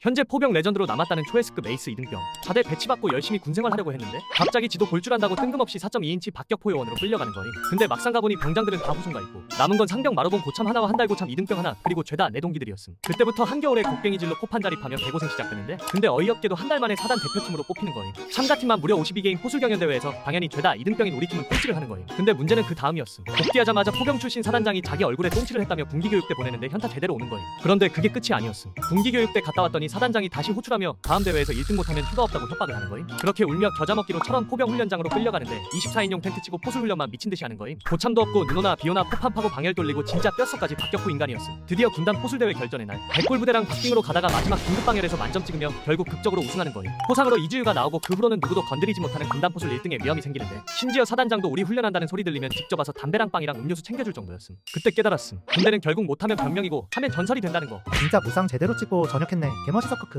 현재 포병 레전드로 남았다는 초에스급 에이스 이등병. 다들 배치받고 열심히 군생활 하려고 했는데 갑자기 지도 볼 줄 안다고 뜬금없이 4.2인치 박격포 요원으로 끌려가는 거임. 근데 막상 가보니 병장들은 다 후손가 있고 남은 건 상병 마로본 고참 하나와 한달 고참 이등병 하나 그리고 죄다 내 동기들이었음. 그때부터 한겨울에 곡괭이 질로 포판 자립하며 개고생 시작됐는데 근데 어이없게도 한 달 만에 사단 대표팀으로 뽑히는 거임. 참가팀만 무려 52개인 호술 경연 대회에서 당연히 죄다 이등병인 우리 팀은 꼴찌를 하는 거임. 근데 문제는 그 다음이었음. 복귀하자마자 포병 출신 사단장이 자기 얼굴에 똥칠을 했다며 군기교육대 보내는데 현타 제대로 오는 거임. 그런데 그게 끝이 아니었음. 군기교육대 갔다 왔더니 사단장이 다시 호출하며 다음 대회에서 1등 못하면 휴가 없다고 협박을 하는 거임. 그렇게 울며 겨자 먹기로 철원 포병 훈련장으로 끌려가는데 24인용 텐트 치고 포술 훈련만 미친 듯이 하는 거임. 고참도 없고 눈오나 비오나 포판 파고 방열 돌리고 진짜 뼛속까지 박격포 인간이었음. 드디어 군단 포술 대회 결전의 날 백골 부대랑 박빙으로 가다가 마지막 긴급 방열에서 만점 찍으며 결국 극적으로 우승하는 거임. 포상으로 이주유가 나오고 그 후로는 누구도 건드리지 못하는 군단 포술 1등의 위험이 생기는데 심지어 사단장도 우리 훈련한다는 소리 들리면 직접 와서 담배랑 빵이랑 음료수 챙겨줄 정도였음. 그때 깨달았음. 군대는 결국 못하면 변명이고 하면 전설이 된다는 거. 진짜 무상 제대로 찍고 전역했네 개 멋있어 크크